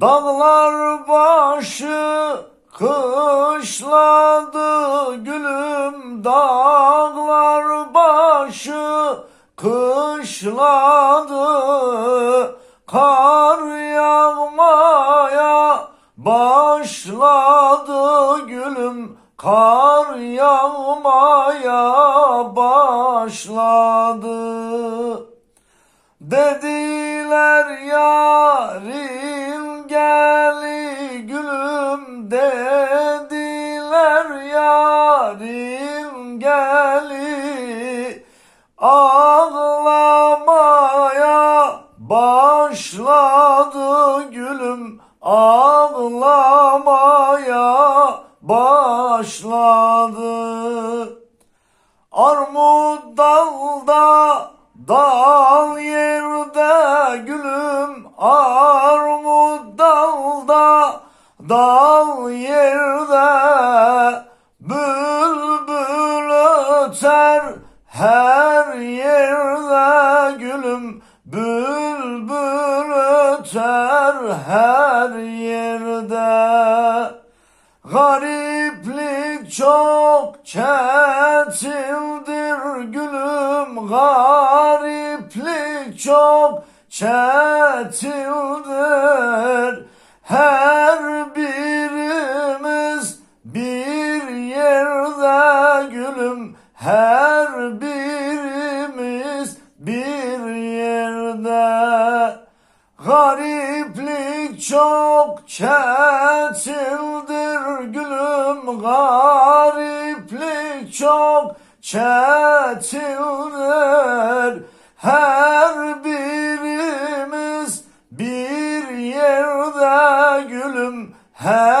Dağlar başı kışladı gülüm Dağlar başı kışladı. Kar yağmaya başladı gülüm Kar yağmaya başladı. Dediler yarim geli gülüm Dediler yarim geli. Ağlamaya başladı gülüm Ağlamaya başladı. Armut dalda, dal yerde öter her yerde gülüm. Bülbül öter her yerde. Gariplik çok çetindir gülüm Gariplik çok çetindir Gariplik çok çetindir gülüm Gariplik çok çetindir Her birimiz bir yerde gülüm Her